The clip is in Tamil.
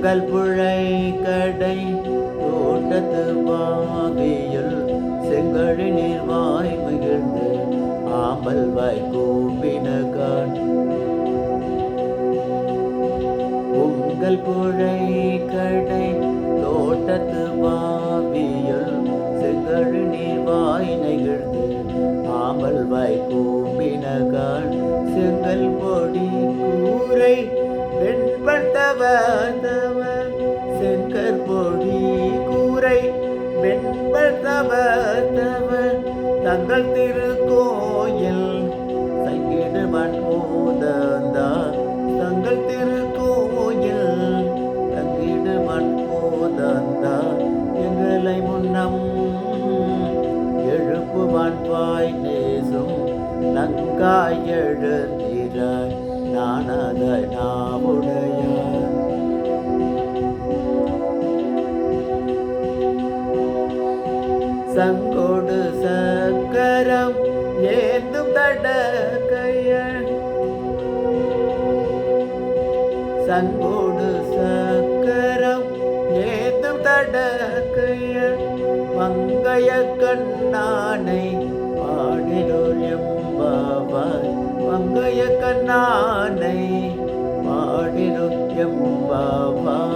உங்கள் புழை கடை தோட்டத்து பாகையில் செங்கழி நீர்வாய் மகிழ்ந்து ஆம்பல் வாய் கூப்பினகான் உங்கள் புழை கடை தோட்டத்து பாவியில் செங்கழி நீர்வாய் நெகிழ்ந்து ஆம்பல் வாய் கூப்பினகான் செங்கல் பொடி கூரை பெண் வெண்பட்டவத்தவர் செங்கர் பொடி கூரை வெண்பட்டவத்தவர் தங்கள் திருக்கோயில் சங்கிடுவன் போதந்தார் தங்கள் திருக்கோயில் தங்கிடுவன் போதந்தார் எங்களை முன்னம் எழுப்புவான் நேசும் நங்காய் எழுந்திராய் நானதனா சங்கோடு சக்கரம் ஏந்து ஏந்தும் கைய சங்கோடு சக்கரம் ஏந்து தட கைய மங்கைய கண்ணானை பாடினோர் எம்பாவாய் மங்கைய கண்ணானை பாடினோர் எம்பாவாய்